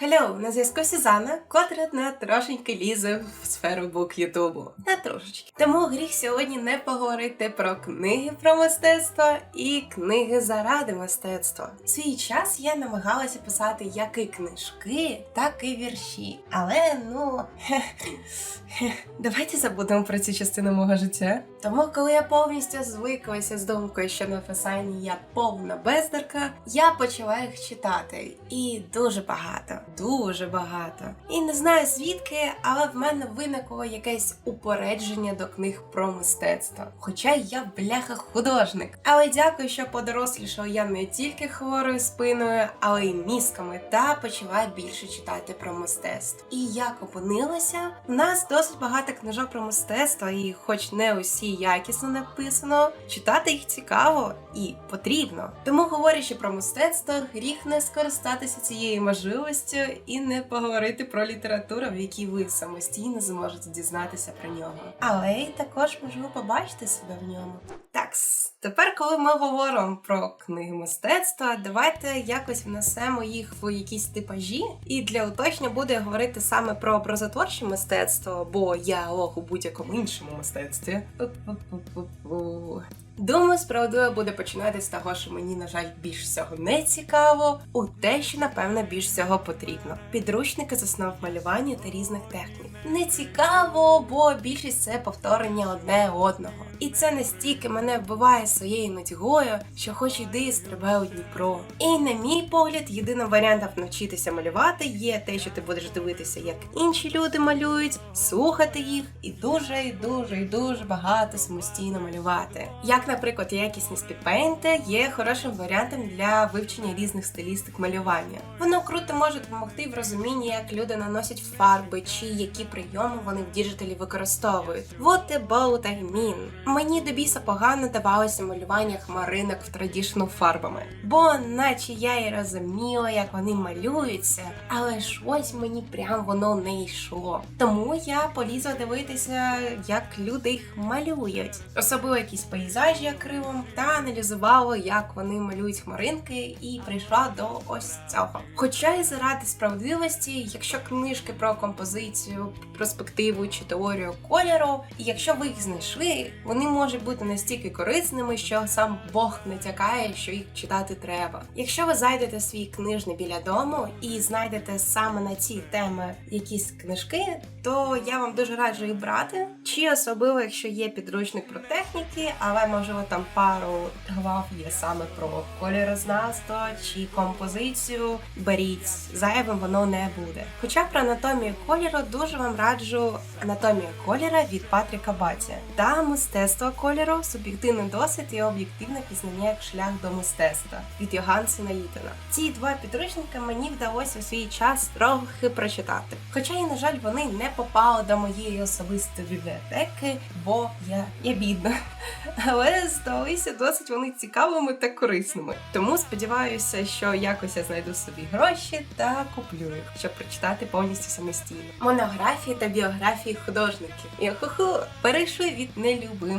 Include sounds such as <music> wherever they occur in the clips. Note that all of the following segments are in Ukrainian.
Хеллоу, на зв'язку Сюзанна, котра на трошеньки лізе в сферу бук Ютубу. На трошечки. Тому гріх сьогодні не поговорити про книги про мистецтво і книги заради мистецтва. Свій час я намагалася писати як і книжки, так і вірші. Але ну <laughs> давайте забудемо про цю частину мого життя. Тому, коли я повністю звиклася з думкою, що на написанні я повна бездарка, я почала їх читати. І дуже багато, дуже багато. І не знаю звідки, але в мене виникло якесь упередження до книг про мистецтво. Хоча я бляха художник. Але дякую, що подорослішала я не тільки хворою спиною, але й мізками та почала більше читати про мистецтво. І як опинилася, в нас досить багато книжок про мистецтво, і хоч не усі якісно написано, читати їх цікаво і потрібно. Тому, говорячи про мистецтво, гріх не скористатися цією можливістю і не поговорити про літературу, в якій ви самостійно зможете дізнатися про нього. Але й також можливо побачити себе в ньому. Так, тепер, коли ми говоримо про книги мистецтва, давайте якось внесемо їх в якісь типажі. І для уточнення буде говорити саме про образотворче мистецтво, бо я лох у будь-якому іншому мистецтві. Думаю, справедливо буде починати з того, що мені, на жаль, більш всього не цікаво, у те, що напевно більш всього потрібно. Підручники з основ малювання та різних технік. Не цікаво, бо більшість це повторення одне одного. І це настільки мене вбиває своєю нудьгою, що хоч іди стрибай у Дніпро. І на мій погляд, єдиним варіантом навчитися малювати є те, що ти будеш дивитися, як інші люди малюють, слухати їх, і дуже, і дуже, і дуже багато самостійно малювати. Як, наприклад, якісні спідпейнти є хорошим варіантом для вивчення різних стилістик малювання. Воно круто може допомогти в розумінні, як люди наносять фарби чи які прийоми вони в діджиталі використовують. What about I mean? Мені до біса погано давалося малювання хмаринок в традішну фарбами, бо наче я і розуміла, як вони малюються, але щось мені прям воно не йшло. Тому я полізла дивитися, як люди їх малюють, особливо якісь пейзажі акрилом, та аналізувала, як вони малюють хмаринки, і прийшла до ось цього. Хоча й заради справедливості, якщо книжки про композицію, перспективу чи теорію кольору, і якщо ви їх знайшли, вони можуть бути настільки корисними, що сам Бог натякає, що їх читати треба. Якщо ви зайдете свій книжний біля дому і знайдете саме на ці теми якісь книжки, то я вам дуже раджу їх брати. Чи особливо, якщо є підручник про техніки, але можливо там пару глав є саме про кольорознавство чи композицію. Беріть зайвим воно не буде. Хоча про анатомію кольору дуже вам раджу анатомія кольора від Патріка Баті та мистецтво кольору, суб'єктивний досвід і об'єктивне пізнання як шлях до мистецтва від Йогансена Ітона. Ці два підручники мені вдалося у свій час трохи прочитати. Хоча і на жаль, вони не попали до моєї особистої бібліотеки, бо я, я бідна. Але здалися досить вони цікавими та корисними. Тому сподіваюся, що якось я знайду собі гроші та куплю їх, щоб прочитати повністю самостійно. Монографії та біографії художників. Йо-хо-хо! перейшли від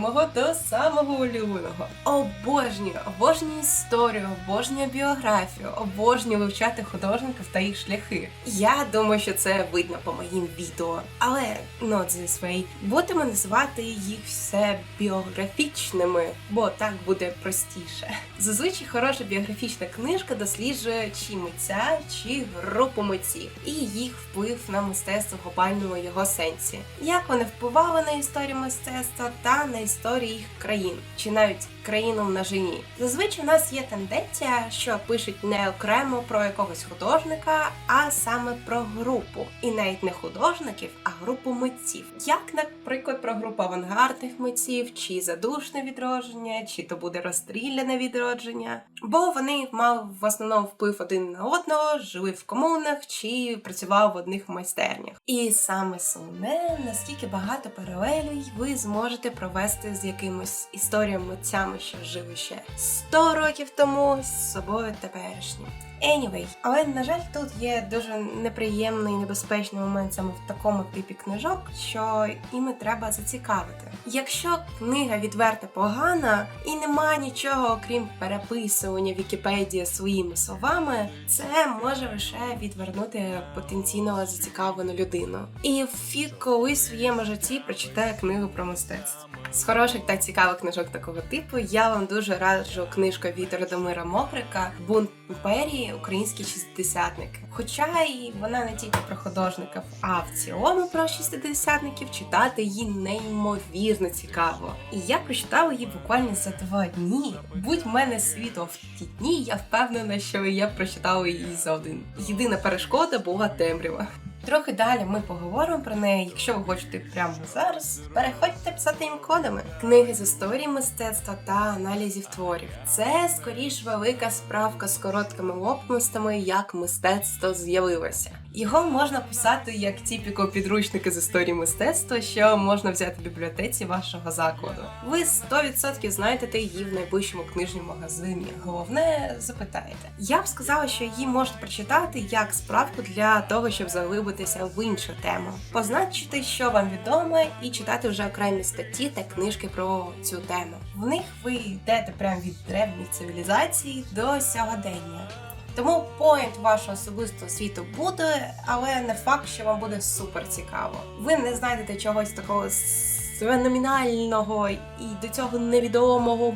нелюбимого до самого улюбленого. Обожнюю, обожнюю історію, обожнюю біографію, обожнюю вивчати художників та їх шляхи. Я думаю, що це видно по моїм відео. Але not this way. будемо називати їх все біографічними, бо так буде простіше. Зазвичай хороша біографічна книжка досліджує чи митця, чи групу митців і їх вплив на мистецтво в глобальному його сенсі, як вони впливали на історію мистецтва та на історії їх країн, чи навіть країну в множині. Зазвичай у нас є тенденція, що пишуть не окремо про якогось художника, а саме про групу, і навіть не художників, а групу митців, як, наприклад, про групу авангардних митців, чи задушне відродження, чи то буде розстріляне відродження, бо вони мали в основному вплив один на одного, жили в комунах чи працювали в одних майстернях. І саме сумне, наскільки багато паралелей ви зможете провести з якимось історіями митцями, що жили ще 100 років тому з собою теперішнім. Anyway, але на жаль, тут є дуже неприємний небезпечний момент саме в такому типі книжок, що іми треба зацікавити. Якщо книга відверто погана і немає нічого, окрім переписування Вікіпедії своїми словами, це може лише відвернути потенційно зацікавлену людину. І фік колись в своєму житті прочитає книгу про мистецтво. З хороших та цікавих книжок такого типу я вам дуже раджу книжку від Радомира Мокрика Бунт імперії Українські шістдесятники. Хоча і вона не тільки про художників, а в цілому про шістдесятників читати її неймовірно цікаво. І я прочитала її буквально за два дні. Будь в мене світло в ті дні, я впевнена, що я прочитала її за один. Єдина перешкода була темрява. Трохи далі ми поговоримо про неї. Якщо ви хочете прямо зараз, переходьте писати їм кодами. Книги з історії мистецтва та аналізів творів. Це скоріш велика справка з короткими лопностями, як мистецтво з'явилося. Його можна писати як тіпіко підручники з історії мистецтва, що можна взяти в бібліотеці вашого закладу. Ви 100% знайдете її в найближчому книжному магазині. Головне, запитаєте. Я б сказала, що її можна прочитати як справку для того, щоб заглибитися в іншу тему, позначити, що вам відомо, і читати вже окремі статті та книжки про цю тему. В них ви йдете прямо від древніх цивілізацій до сьогодення. Тому поінт вашого особистого світу буде, але не факт, що вам буде супер цікаво. Ви не знайдете чогось такого феноменального і до цього невідомого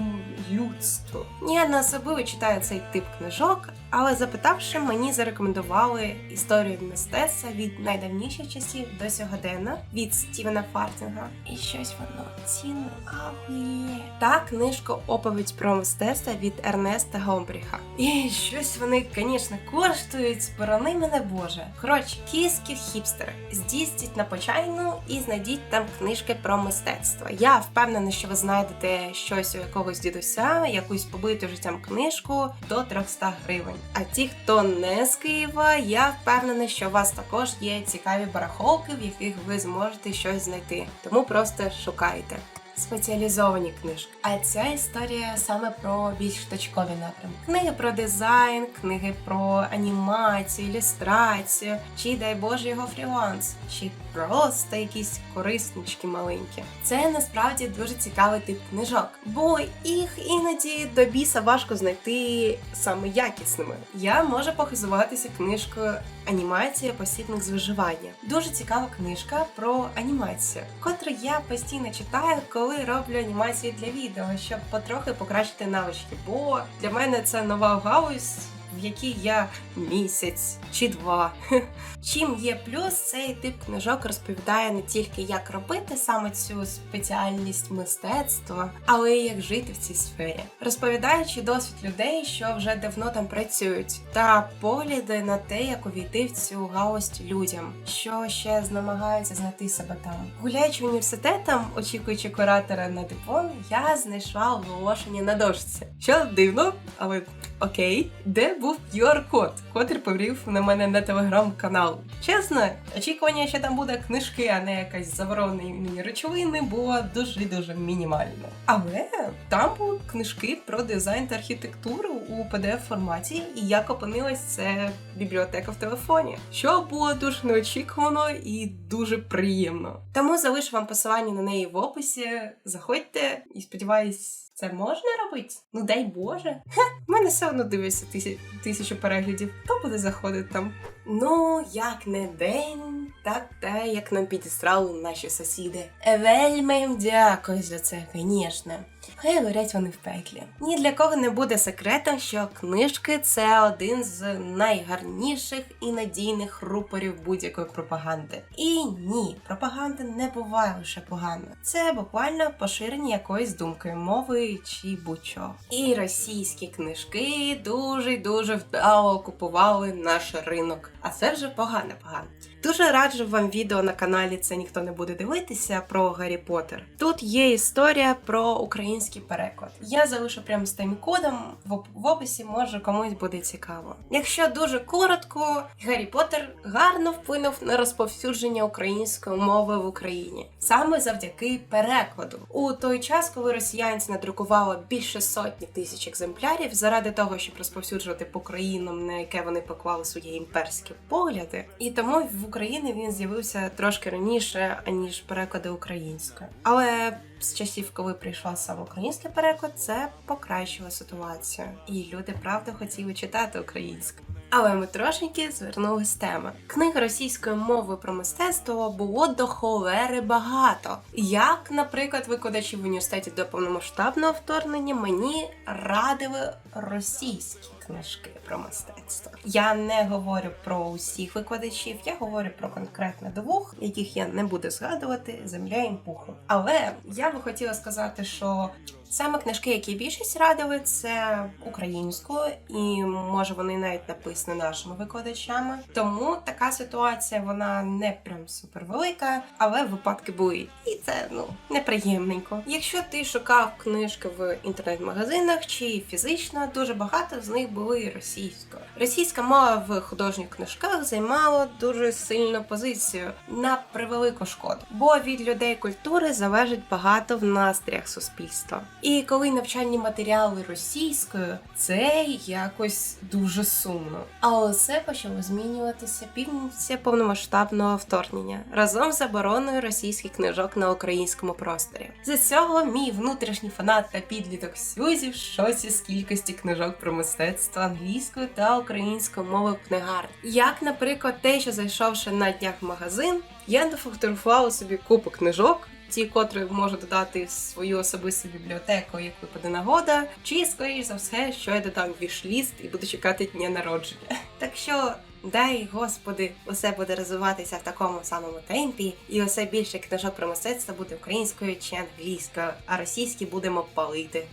людству. Ні, не особливо читаю цей тип книжок, але запитавши, мені зарекомендували історію мистецтва від найдавніших часів до сьогодення від Стівена Фартінга. І щось воно цінне, та книжка оповідь про мистецтво від Ернеста Гомбріха. І щось вони, звісно, коштують, борони мене Боже. Коротше, київські хіпстери, здійсніть на почайну і знайдіть там книжки про мистецтво. Я впевнена, що ви знайдете щось у якогось дідуся, якусь побиту життям книжку до 300 гривень. А ті, хто не з Києва, я впевнена, що у вас також є цікаві барахолки, в яких ви зможете щось знайти. Тому просто шукайте. Спеціалізовані книжки. А ця історія саме про більш точкові напрямки. Книги про дизайн, книги про анімацію, ілюстрацію, чи дай Боже його фріланс, чи просто якісь кориснички маленькі. Це насправді дуже цікавий тип книжок, бо їх іноді до біса важко знайти саме якісними. Я можу похизуватися книжкою Анімація посібник з виживання. Дуже цікава книжка про анімацію, котру я постійно читаю, коли роблю анімації для відео, щоб потрохи покращити навички. Бо для мене це нова галузь. В якій я місяць чи два. <laughs> Чим є плюс, цей тип книжок розповідає не тільки як робити саме цю спеціальність мистецтва, але й як жити в цій сфері, розповідаючи досвід людей, що вже давно там працюють, та погляди на те, як увійти в цю галузь людям, що ще намагаються знайти себе там. Гуляючи університетом, очікуючи куратора на диплом, я знайшла оголошення на дошці. Що дивно, але окей, де був QR-код, котрий поврів на мене на телеграм-канал. Чесно, очікування, що там буде книжки, а не якась заборонені речовини, було дуже-дуже мінімально. Але там були книжки про дизайн та архітектуру у pdf форматі, і як опинилась це бібліотека в телефоні, що було дуже неочікувано і дуже приємно. Тому залишу вам посилання на неї в описі. Заходьте і сподіваюсь. Це можна робити? Ну дай Боже. Ха, в мене все одно дивиться тисяч, тисячу переглядів. Хто буде заходити там? Ну, як не день, так те, як нам підістрали наші сусіди. Вельми їм дякую за це, звісно. Хай горять вони в пеклі. Ні для кого не буде секретом, що книжки це один з найгарніших і надійних рупорів будь-якої пропаганди. І ні, пропаганда не буває лише погано. Це буквально поширення якоїсь думки, мови чи будь-що. І російські книжки дуже дуже вдало окупували наш ринок. А це вже погано погано. Дуже раджу вам відео на каналі. Це ніхто не буде дивитися про Гаррі Поттер. Тут є історія про український переклад. Я залишу прямо з тайм-кодом в в описі, може комусь буде цікаво. Якщо дуже коротко, Гаррі Поттер гарно вплинув на розповсюдження української мови в Україні саме завдяки перекладу. У той час, коли росіянці надрукували більше сотні тисяч екземплярів заради того, щоб розповсюджувати по країнам, на яке вони поклали свої імперські погляди, і тому в Україні він з'явився трошки раніше аніж переклади українською. Але з часів, коли прийшла саме український переклад, це покращило ситуацію, і люди правда хотіли читати українською. Але ми трошеньки звернули з теми. Книг російської мови про мистецтво було до холери багато. Як, наприклад, викладачі в університеті до повномасштабного вторгнення мені радили російські книжки про мистецтво. Я не говорю про усіх викладачів, я говорю про конкретно двох, яких я не буду згадувати земля їм пухом. Але я би хотіла сказати, що Саме книжки, які більшість радили, це українською, і може вони навіть написані нашими викладачами. Тому така ситуація вона не прям супер велика, але випадки були. І це ну неприємненько. Якщо ти шукав книжки в інтернет-магазинах чи фізично, дуже багато з них були російською. Російська мова в художніх книжках займала дуже сильну позицію на превелику шкоду, бо від людей культури залежить багато в настріях суспільства. І коли навчальні матеріали російською, це якось дуже сумно. Але все почало змінюватися після повномасштабного вторгнення разом з забороною російських книжок на українському просторі. За цього мій внутрішній фанат та підліток Сюзі в шоці з кількості книжок про мистецтво англійською та українською мовою книгар. Як, наприклад, те, що зайшовши на днях в магазин, я нафотографувала собі купу книжок. Ті, котрі можу додати в свою особисту бібліотеку, як випаде нагода, чи скоріш за все, що я додам вішліст і буду чекати дня народження. Так що дай господи, усе буде розвиватися в такому самому темпі, і усе більше книжок про мистецтво буде українською чи англійською, а російські будемо палити.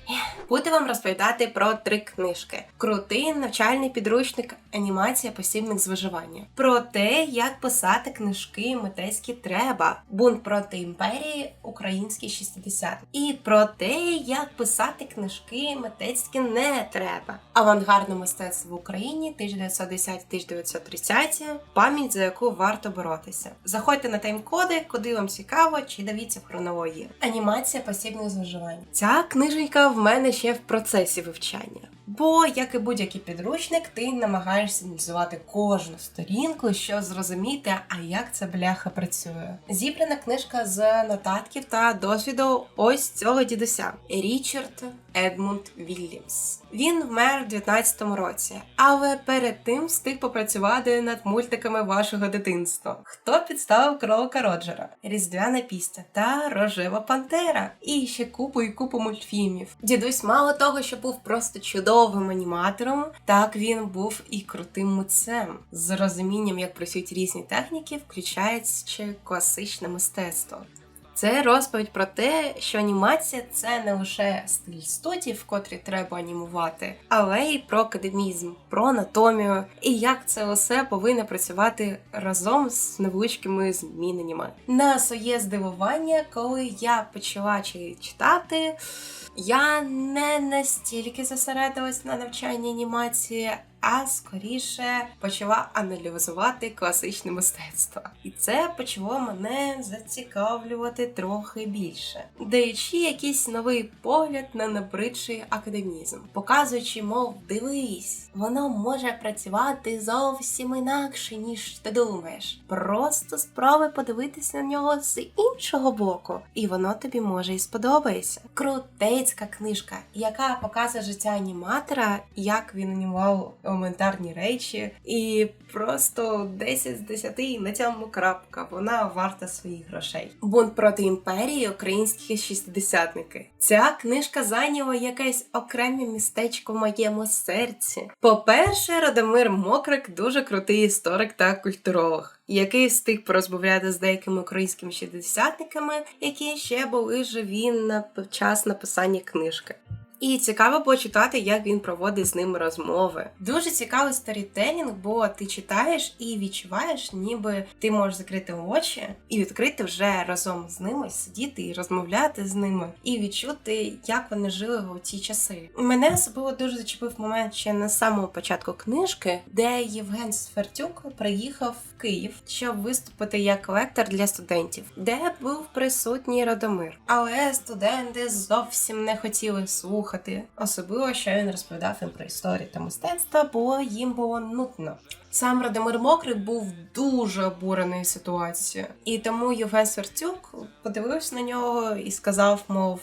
Буду вам розповідати про три книжки: крутий навчальний підручник, анімація посібник з. Про те, як писати книжки митецькі треба, бунт проти імперії, українські 60 і про те, як писати книжки митецькі не треба. Авангардне мистецтво в Україні 1910-1930, пам'ять за яку варто боротися. Заходьте на тайм-коди, куди вам цікаво, чи дивіться в хронології. Анімація посібник з. Ця книженька в мене ще в процесі вивчання. Бо, як і будь-який підручник, ти намагаєшся аналізувати кожну сторінку, щоб зрозуміти, а як ця бляха працює. Зібрана книжка з нотатків та досвіду ось цього дідуся Річард Едмунд Вільямс. Він вмер у 19-му році, але перед тим встиг попрацювати над мультиками вашого дитинства. Хто підставив кролика Роджера, Різдвяна пісня та Рожева Пантера, і ще купу і купу мультфільмів. Дідусь мало того, що був просто чудовим аніматором, так він був і крутим митцем з розумінням, як працюють різні техніки, включаючи класичне мистецтво. Це розповідь про те, що анімація це не лише стиль студії, котрі треба анімувати, але й про академізм, про анатомію і як це усе повинно працювати разом з невеличкими зміненнями. На своє здивування, коли я почала чи- читати, я не настільки зосередилась на навчанні анімації, а скоріше почала аналізувати класичне мистецтво. І це почало мене зацікавлювати трохи більше, даючи якийсь новий погляд на набридший академізм, показуючи, мов, дивись, воно може працювати зовсім інакше, ніж ти думаєш. Просто спробуй подивитися на нього з іншого боку, і воно тобі може і сподобається. Крутецька книжка, яка показує життя аніматора, як він анімував елементарні речі, і просто 10 з 10 і на цьому крапка. Вона варта своїх грошей. Бунт проти імперії, українські шістдесятники. Ця книжка зайняла якесь окреме містечко в моєму серці. По-перше, Радомир Мокрик дуже крутий історик та культуролог. Який встиг порозмовляти з деякими українськими шістдесятниками, які ще були живі на час написання книжки. І цікаво почитати, як він проводить з ними розмови. Дуже цікавий сторітелінг, бо ти читаєш і відчуваєш, ніби ти можеш закрити очі і відкрити вже разом з ними, сидіти і розмовляти з ними, і відчути, як вони жили у ті часи. Мене особливо дуже зачепив момент ще на самому початку книжки, де Євген Сфертюк приїхав в Київ, щоб виступити як лектор для студентів, де був присутній Радомир. Але студенти зовсім не хотіли слухати, особливо що він розповідав їм про історію та мистецтво, бо їм було нудно. Сам Радомир Мокрий був дуже обурений ситуацією, і тому Євген Сверцюк подивився на нього і сказав, мов.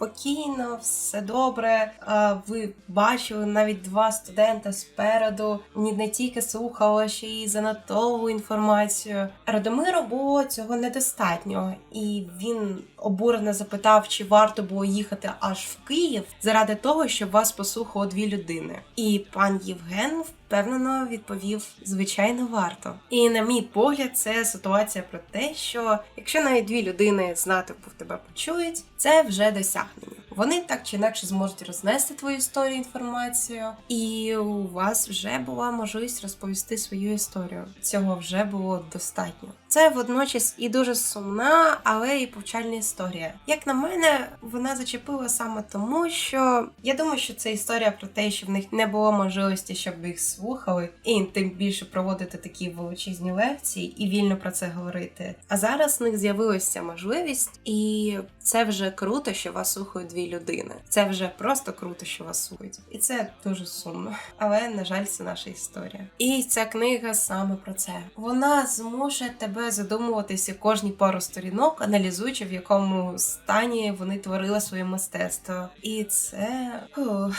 Спокійно, все добре. А ви бачили навіть два студента спереду. Ні не тільки слухали, ще й занотовували інформацію. Радомиру було цього недостатньо, і він обурено запитав, чи варто було їхати аж в Київ заради того, щоб вас послухало дві людини. І пан Євген впевнено відповів: звичайно, варто. І на мій погляд, це ситуація про те, що якщо навіть дві людини з натовпу тебе почують, це вже досягнення. Вони так чи інакше зможуть рознести твою історію інформацію, і у вас вже була можливість розповісти свою історію. Цього вже було достатньо. Це водночас і дуже сумна, але і повчальна історія. Як на мене, вона зачепила саме тому, що я думаю, що це історія про те, що в них не було можливості, щоб їх слухали, і тим більше проводити такі величезні лекції і вільно про це говорити. А зараз в них з'явилася можливість, і це вже круто, що вас слухають дві людини. Це вже просто круто, що вас слухають, і це дуже сумно. Але на жаль, це наша історія. І ця книга саме про це. Вона змушує тебе задумуватися кожні пару сторінок, аналізуючи в якому стані вони творили своє мистецтво. І це. Фух.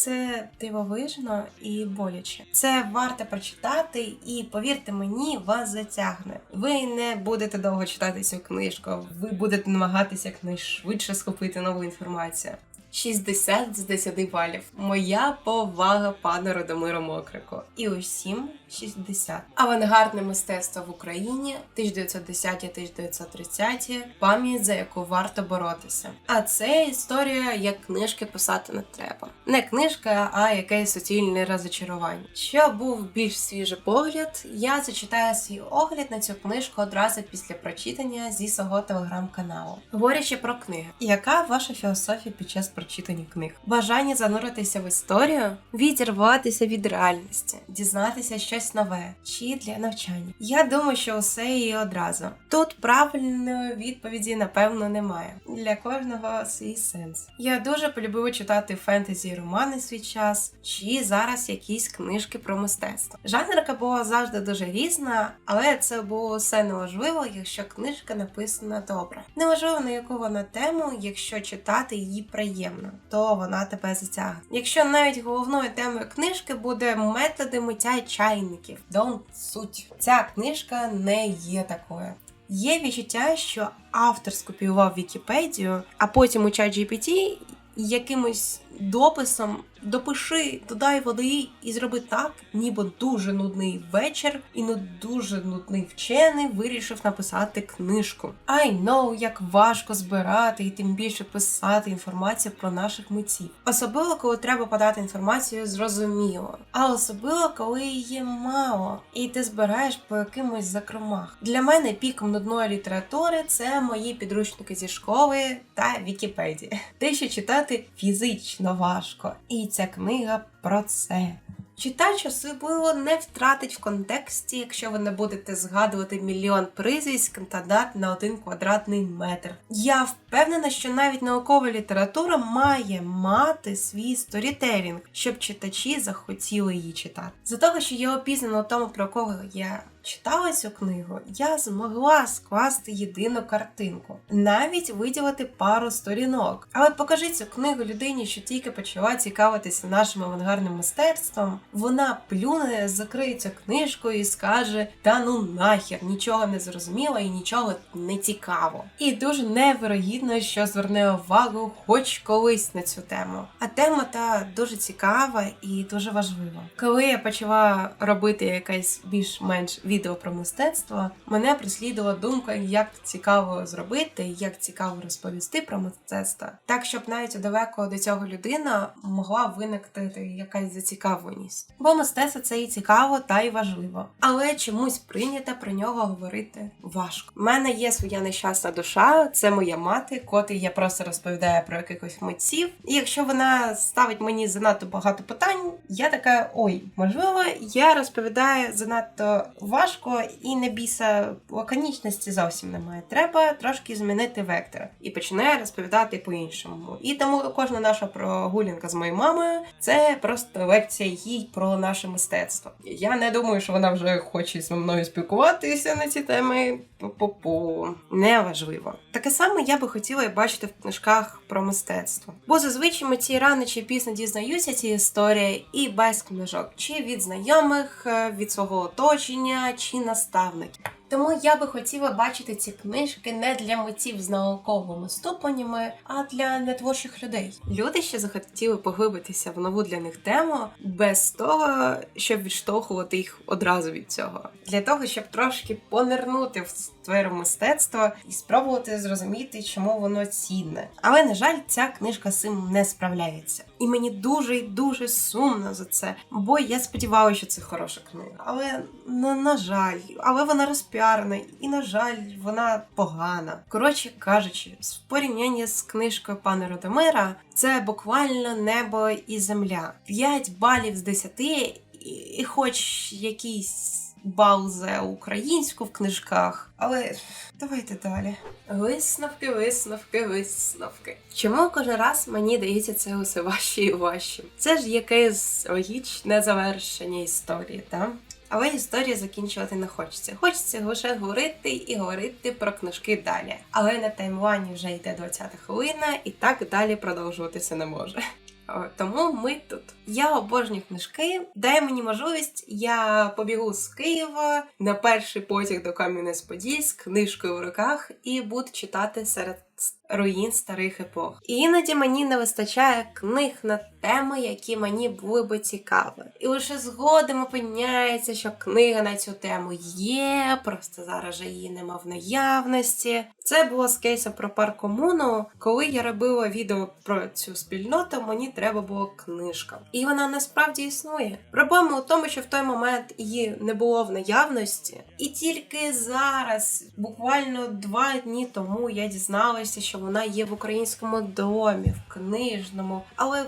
Це дивовижно і боляче. Це варто прочитати, і повірте мені, вас затягне. Ви не будете довго читати цю книжку, ви будете намагатися якнайшвидше схопити нову інформацію. 60 з 10 балів. Моя повага пану Радомиру Мокрику. І усім 60. Авангардне мистецтво в Україні 1910-1930, пам'ять за яку варто боротися. А це історія, як книжки писати не треба. Не книжка, а якесь суцільне розочарування. Щоб був більш свіжий погляд, я зачитаю свій огляд на цю книжку одразу після прочитання зі свого телеграм-каналу. Говорячи про книги, яка ваша філософія під час прочитання книг? Бажання зануритися в історію, відірватися від реальності, дізнатися щось нове чи для навчання. Я думаю, що усе і одразу. Тут правильної відповіді, напевно, немає. Для кожного свій сенс. Я дуже полюбила читати фентезі романи свій час, чи зараз якісь книжки про мистецтво. Жанрка була завжди дуже різна, але це було все неважливо, якщо книжка написана добре. Неважливо на яку вона тему, якщо читати її приємно, то вона тебе затягне. Якщо навіть головною темою книжки буде методи миття чайників, don't суть. Ця книжка не є такою. Є відчуття, що автор скопіював Вікіпедію, а потім у чат GPT якимось дописом допиши, додай води і зроби так, ніби дуже нудний вечір, і ну дуже нудний вчений вирішив написати книжку. I know, як важко збирати і тим більше писати інформацію про наших митців. Особливо, коли треба подати інформацію зрозуміло, а особливо, коли її мало, і ти збираєш по якимось закромах. Для мене піком нудної літератури це мої підручники зі школи та Вікіпедії. Те, що читати фізично важко. І ця книга про це. Читач особливо не втратить в контексті, якщо ви не будете згадувати мільйон прізвиськ та дат на один квадратний метр. Я впевнена, що навіть наукова література має мати свій сторітелінг, щоб читачі захотіли її читати. За того, що я опізнана у тому, про кого я читала цю книгу, я змогла скласти єдину картинку, навіть виділити пару сторінок. Але покажи цю книгу людині, що тільки почала цікавитися нашим авангардним мистецтвом. Вона плюне, закриється книжкою і скаже: Та ну нахер, нічого не зрозуміла і нічого не цікаво. І дуже невирогідно, що зверне увагу хоч колись на цю тему. А тема та дуже цікава і дуже важлива. Коли я почала робити якась більш-менш відео про мистецтво, мене преслідувала думка, як цікаво зробити, як цікаво розповісти про мистецтво, так щоб навіть далеко до цього людина могла виникнути якась зацікавленість. Бо мистецтво це і цікаво, та й важливо. Але чомусь прийнято про нього говорити важко. У мене є своя нещасна душа, це моя мати, котрій я просто розповідаю про якихось митців. І якщо вона ставить мені занадто багато питань, я така: ой, можливо, я розповідаю занадто важко і не біса лаконічності зовсім немає. Треба трошки змінити вектор і починаю розповідати по-іншому. І тому кожна наша прогулянка з моєю мамою це просто лекція їй про наше мистецтво. Я не думаю, що вона вже хоче зі мною спілкуватися на ці теми. Пу-пу-пу. Неважливо. Таке саме я би хотіла бачити в книжках про мистецтво. Бо зазвичай митці рано чи пізно дізнаються ці історії і без книжок, чи від знайомих, е, від свого оточення, чи наставників. Тому я би хотіла бачити ці книжки не для митців з науковими ступенями, а для нетворчих людей. Люди, що захотіли поглибитися в нову для них тему, без того, щоб відштовхувати їх одразу від цього, для того, щоб трошки понирнути в сферу мистецтва і спробувати зрозуміти, чому воно цінне. Але на жаль, ця книжка з цим не справляється. І мені дуже і дуже сумно за це, бо я сподівалася, що це хороша книга. Але на, на жаль, але вона розпіарена, і на жаль, вона погана. Коротше кажучи, в порівнянні з книжкою пана Родомира, це буквально небо і земля. 5 балів з 10, і, і хоч якийсь. Бал за українську в книжках, але давайте далі. Висновки, висновки, висновки. Чому кожен раз мені дається це усе важче і важче? Це ж якесь логічне завершення історії, так? Але історію закінчувати не хочеться. Хочеться лише говорити і говорити про книжки далі. Але на таймлайні вже йде 20-та хвилина, і так далі продовжуватися не може. Тому ми тут. Я обожнюю книжки. Дай мені можливість, я побігу з Києва на перший потяг до Кам'янець-Подільськ книжкою в руках і буду читати серед руїн старих епох. І іноді мені не вистачає книг на теми, які мені були би цікаві. І лише згодом опиняється, що книга на цю тему є, просто зараз же її нема в наявності. Це було з кейсом про парк комуну. Коли я робила відео про цю спільноту, мені треба було книжка. І вона насправді існує. Проблема у тому, що в той момент її не було в наявності, і тільки зараз, буквально два дні тому, я дізналася, що вона є в українському домі, в книжному. Але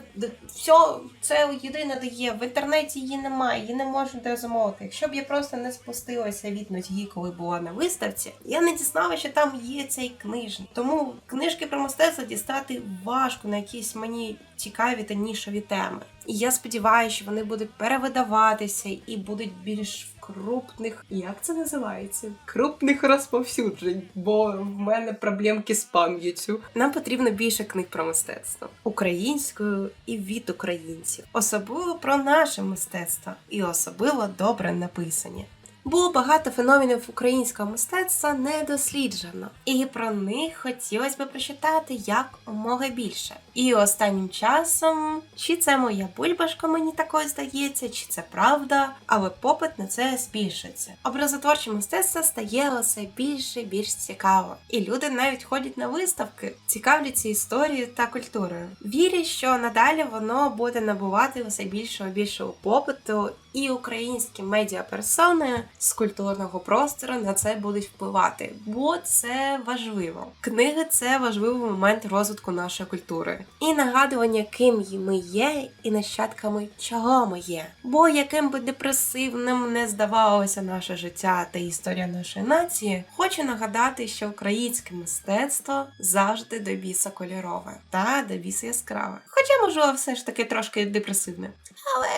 все це єдине, де є. В інтернеті її немає, її не можна де замовити. Якщо б я просто не спустилася від нудьги, коли була на виставці, я не дізналася, що там є цей книжник. Тому книжки про мистецтво дістати важко на якісь мені цікаві та нішові теми. І я сподіваюся, що вони будуть перевидаватися і будуть більш крупних, як це називається? Крупних розповсюджень, бо в мене проблемки з пам'яттю. Нам потрібно більше книг про мистецтво українською і від українців, особливо про наше мистецтво, і особливо добре написані. Було багато феноменів українського мистецтва не досліджено, і про них хотілося б прочитати як умога більше. І останнім часом, чи це моя бульбашка мені такою здається, чи це правда, але попит на це збільшується. Образотворче мистецтво стає усе більше і більш цікаво, і люди навіть ходять на виставки, цікавляться історією та культурою. Вірю, що надалі воно буде набувати усе більшого більшого попиту, і українські медіаперсони з культурного простору на це будуть впливати, бо це важливо. Книги це важливий момент розвитку нашої культури і нагадування, ким ми є, і нащадками чого ми є. Бо яким би депресивним не здавалося наше життя та історія нашої нації, хочу нагадати, що українське мистецтво завжди до біса кольорове та до біса яскраве. Хоча, можливо, все ж таки трошки депресивне. Але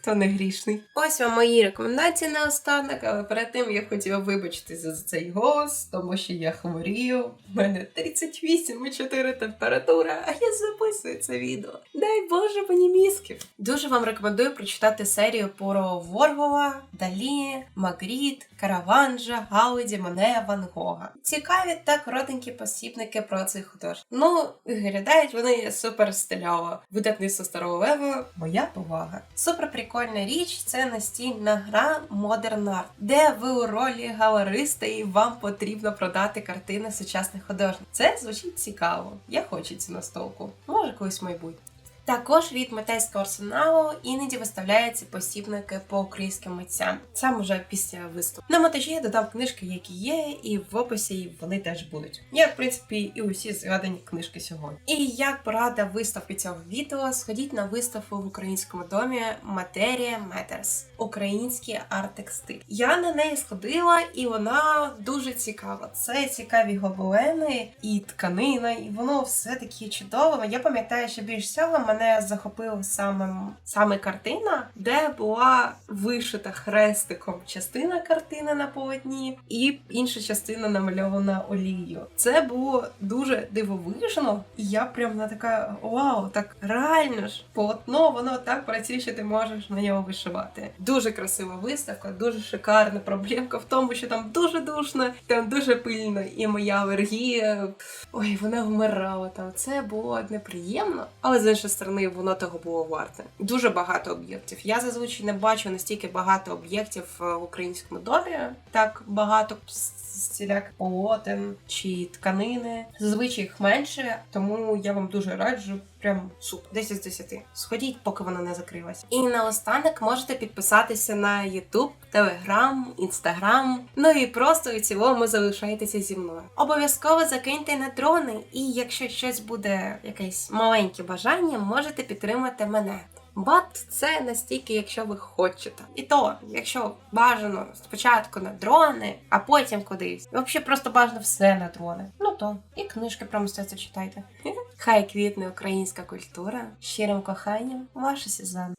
хто не грішний. Ось вам мої рекомендації наостанок, але перед тим я хотіла вибачитися за цей голос, тому що я хворію. У мене 38,4 температура, а я записую це відео. Дай Боже мені мізків. Дуже вам рекомендую прочитати серію про Воргова, Далі, Магріт, Караванжа, Гауді, Моне, Ван Гога. Цікаві та коротенькі посібники про цих художників. Ну, виглядають вони супер стильово. Видатництво старого лева, моя повага. Супер прикольно прикольна річ це настільна гра Modern Art, де ви у ролі галериста і вам потрібно продати картини сучасних художників. Це звучить цікаво. Я хочу цю настолку. Може, колись майбутнє. Також від митецького арсеналу іноді виставляються посібники по українським митцям. Сам уже після виступу. На монтажі я додав книжки, які є, і в описі вони теж будуть. Як в принципі і усі згадані книжки сьогодні. І як порада виставки цього відео, сходіть на виставку в українському домі Матерія Matters. Український арт-текстиль. Я на неї сходила, і вона дуже цікава. Це цікаві гобелени і тканина, і воно все таке чудове. Я пам'ятаю, що більш всього мене захопила саме, саме картина, де була вишита хрестиком частина картини на полотні, і інша частина намальована олією. Це було дуже дивовижно, і я прям на така вау, так реально ж полотно, воно так працює, що ти можеш на нього вишивати. Дуже красива виставка, дуже шикарна проблемка в тому, що там дуже душно, там дуже пильно, і моя алергія. Ой, вона вмирала там. Це було неприємно, але з іншої сторони, воно того було варте. Дуже багато об'єктів. Я зазвичай не бачу настільки багато об'єктів е, в українському домі, так багато стіляк полотен чи тканини. Зазвичай їх менше, тому я вам дуже раджу. Прям супер. 10 з 10. Сходіть, поки вона не закрилась. І наостанок можете підписатися на YouTube, Telegram, Instagram. Ну і просто у цілому залишайтеся зі мною. Обов'язково закиньте на дрони, і якщо щось буде якесь маленьке бажання, можете підтримати мене. Бат це настільки, якщо ви хочете. І то, якщо бажано спочатку на дрони, а потім кудись. Взагалі просто бажано все на дрони. Ну то і книжки про мистецтво читайте. <laughs> Хай квітне українська культура. Щирим коханням, ваша Сюзанна.